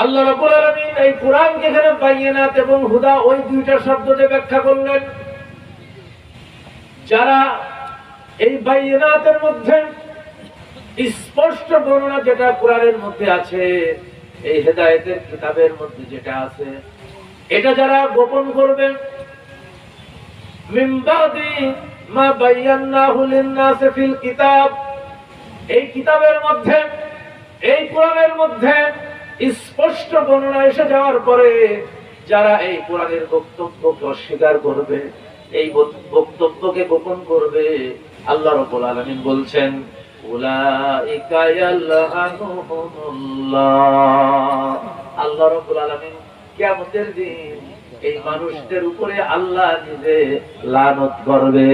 আল্লাহ রাব্বুল আলামিন এই কোরআনকে এখানে বাইয়িনাত এবং হুদা ওই দুইটা শব্দ ব্যাখ্যা করলেন। যারা এই বাইয়িনাতের মধ্যে স্পষ্ট বর্ণনা যেটা কোরআনের মধ্যে আছে, এই হেদায়েতের কিতাবের মধ্যে যেটা আছে, এটা যারা গোপন করবে, মিন বাদি মা বায়ান্নাহু লিন-নাসি কিতাব, এই কিতাবের মধ্যে, এই কোরআনের মধ্যে স্পষ্ট বর্ণনা এসে যাওয়ার পরে যারা এই কোরআনের বক্তব্যকে অস্বীকার করবে, এই বক্তব্যকে গোপন করবে, আল্লাহ রাব্বুল আলামিন বলছেন আল্লাহ রাব্বুল আলামিন কিয়ামতের দিন এই মানুষদের উপরে আল্লাহ নিজে লানত করবে।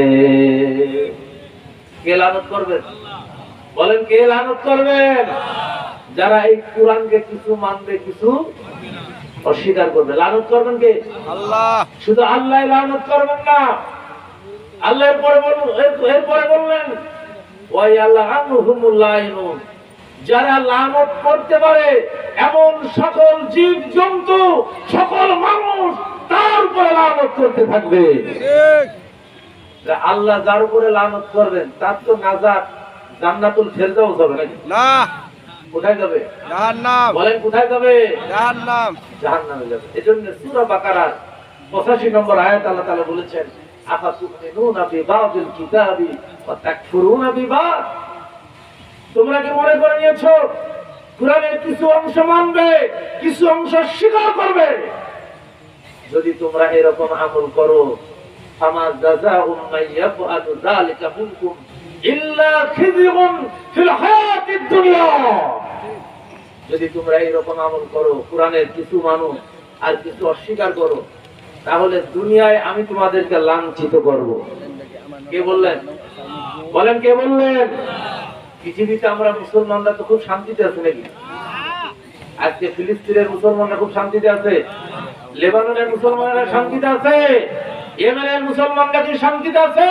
কে লানত করবেন? বলেন, কে লানত করবেন? যারা এই কোরআনকে কিছু মানবে কিছু অস্বীকার করবে। লানত করবেন কে? আল্লাহ। শুধু আল্লাহ লানত করবেন না। আল্লাহর পরে বলুন এরপরে বললেন ওয়াই আল্লাহ যারা লানত করতে পারে এমন সকল জীব জন্তু সকল মানুষ তার উপরে লানত করতে থাকবে। আল্লাহ যার উপরে লানত করবেন তার তো নাজাত জান্নাতুল ফেরদাউস হবে নাকি? না। কোথায় যাবে? জাহান্নাম। বলেন কোথায় যাবে? জাহান্নাম। জাহান্নামে যাবে। এজন্য সূরা বাকারার 85 নম্বর আয়াত আল্লাহ তাআলা বলেছেন আফা তুমিনুনা বিবাদিল কিতাবি ওয়া তাকফুরুনা বিবাদ তোমরা কি মনে করে নিয়েছো? কোরআনের কিছু অংশ মানবে কিছু অংশ স্বীকার করবে। যদি তোমরা এরকম আমল করো ফামা দাদা ইয়াফআলু যালিকা মিনকুম যদি তোমরা এইরকম আমল করো, কোরআনের কিছু মানুষ আর কিছু অস্বীকার করো, তাহলে দুনিয়ায় আমি তোমাদেরকে লাঞ্ছিত করব। কে বললেন? বলেন, কে বললেন? পৃথিবীতে আমরা মুসলমানরা তো খুব শান্তিতে আছে নাকি? আজকে ফিলিস্তিনের মুসলমানরা খুব শান্তিতে আছে? লেবাননের মুসলমানরা শান্তিতে আছে? ইয়েমেনের মুসলমানরা কি শান্তিতে আছে?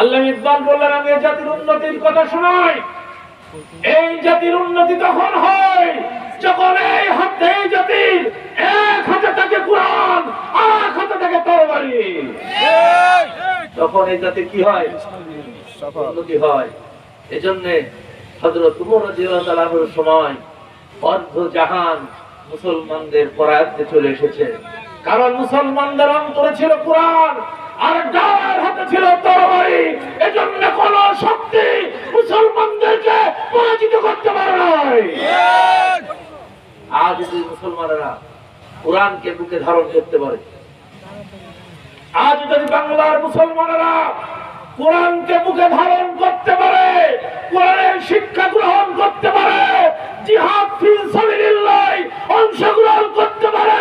আল্লাহ ইকবাল বললেন, আমি এই জাতির উন্নতির কথা শোনাই। এই জাতির উন্নতি তখন হয় যখন এই হাতে এই জাতির এক হাতে থাকে কোরআন, আর এক হাতে থাকে তরবারি। তখন এই জাতি কি হয়? উন্নতি হয়। এজন্য হযরত উমর তাআলার সময় অর্ধ জাহান মুসলমানদের পরায়ত্তে চলে এসেছে। কারণ মুসলমানদের অন্তরে ছিল কোরআন, আর ডার হাতে ছিল তরবারি এজন্য কোন শক্তি মুসলমানদেরকে পরাজিত করতে পারে নাই ঠিক আজ যদি মুসলমানেরা কোরআনকে বুকে ধারণ করতে পারে। আজ যদি বাংলার মুসলমানেরা কোরআনকে বুকে ধারণ করতে পারে কোরআনের শিক্ষা গ্রহণ করতে পারে জিহাদ সাবিলিল্লাহ অংশগ্রহণ করতে পারে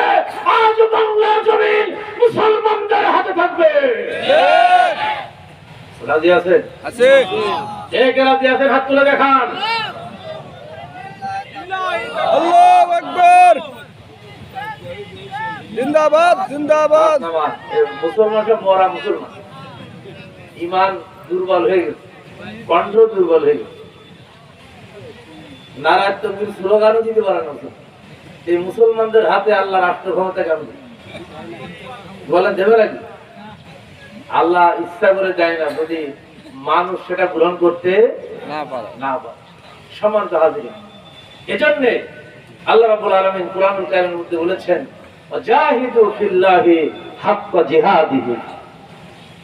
আজ বাংলা জমিন মুসলমানদের হাতে থাকবে। রাজি আছেন? আছে। কে কে রাজি আছেন? হাত তুলে দেখান আল্লাহু আকবার জিন্দাবাদ জিন্দাবাদ। নামাজ। এ মুসলমান সব মরা মুসলমান। ইমান দুর্বল হয়ে গেছে কণ্ঠ দুর্বল হয়ে গেছে। নারায়ণ তকবির স্লোগানও দিতে পারে না এই মুসলমানদের হাতে আল্লাহ রাষ্ট্র ক্ষমতা কেন বলেন দেবে নাকি আল্লাহ ইচ্ছা করে দেয় না যদি মানুষ সেটা গ্রহণ করতে না পারে। না পারে। সমান তো হাজির এজন্য আল্লাহ রাব্বুল আলামিন কোরআনুল কারীমের মধ্যে বলেছেন ওয়াজাহিদু ফিল্লাহি হাক্কা জিহাদিহি।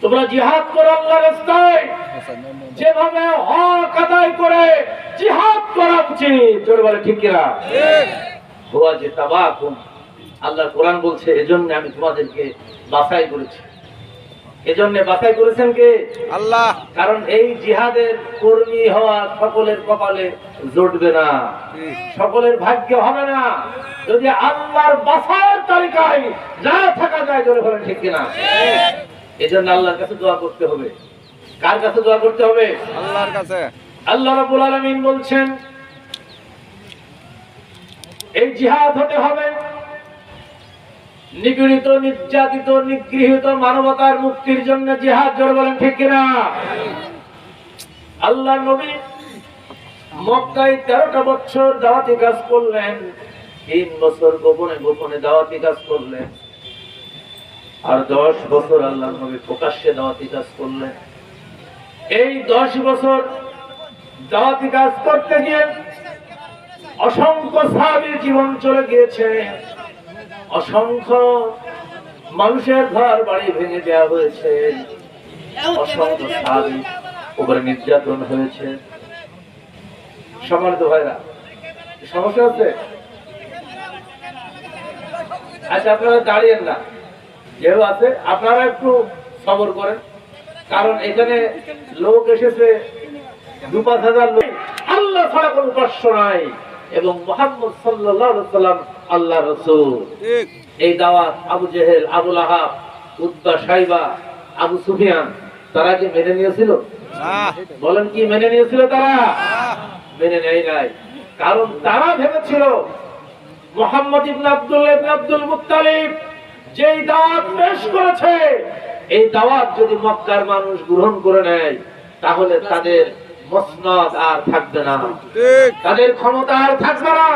তোমরা জিহাদ করো আল্লাহর রাস্তায়। যেভাবে হক আদায় করে জিহাদ করা উচিত। জোরে বলে ঠিক কিনা? হুয়া যে তাবাকুম আল্লাহ কোরআন বলছে এজন্য আমি তোমাদেরকে বাছাই করেছি। এজন্য বাছাই করেছেন কে? আল্লাহ। কারণ এই জিহাদের কর্মী হওয়া সকলের কপালে জুটবে না। সকলের ভাগ্য হবে না। যদি আল্লাহর বাছাইয়ের তালিকায় না থাকা যায় জোরে বলেন ঠিক কিনা? এজন্য আল্লাহর কাছে দোয়া করতে হবে। কার কাছে দোয়া করতে হবে? আল্লাহর কাছে। আল্লাহ রাব্বুল আলামিন বলছেন এই জিহাদ হতে হবে। নিপীড়িত নির্যাতিত নিগৃহীত মানবতার মুক্তির জন্য জিহাদ জোরে বলেন ঠিক কিনা? আল্লাহ নবী মক্কায় তেরোটা বছর দাওয়াতি কাজ করলেন। তিন বছর গোপনে গোপনে দাওয়াতি কাজ করলেন। আর দশ বছর আল্লাহ নবী প্রকাশ্যে দাওয়াতি কাজ করলেন। এই দশ বছর দাওয়াতি কাজ করতে গিয়ে অসংখ্য সাহাবীর জীবন চলে গিয়েছে। অসংখ্য মানুষের ঘর বাড়ি ভেঙে দেওয়া হয়েছে। অসংখ্য সাহাবী উপরে নির্যাতন হয়েছে। সম্মানিত ভাইরা, সমস্যা আছে? আচ্ছা আপনারা দাঁড়িয়েন না। যেহেতু আছে আপনারা একটু সবর করেন। কারণ এখানে লোক এসেছে দু পাঁচ হাজার লোক। আল্লাহ ছাড়া কোনো উপাস্য নাই। এবং মোহাম্মদ সাল্লাম আল্লাহ রসুল। এই দাওয়াত আবু জেহেল আবুল আহাব উদ্বা সাইবা আবু সুফিয়ান তারা কি মেনে নিয়েছিল? বলেন কি মেনে নিয়েছিল তারা? মেনে নেয় নাই। কারণ তারা ভেবেছিল মোহাম্মদ ইবনে আব্দুল ইবনে আব্দুল মুত্তালিব যেই দাওয়াত পেশ করেছে এই দাওয়াত যদি মক্কার মানুষ গ্রহণ করে নেয় তাহলে তাদের মসনদ আর থাকবে না। তাদের ক্ষমতা আর থাকবে না।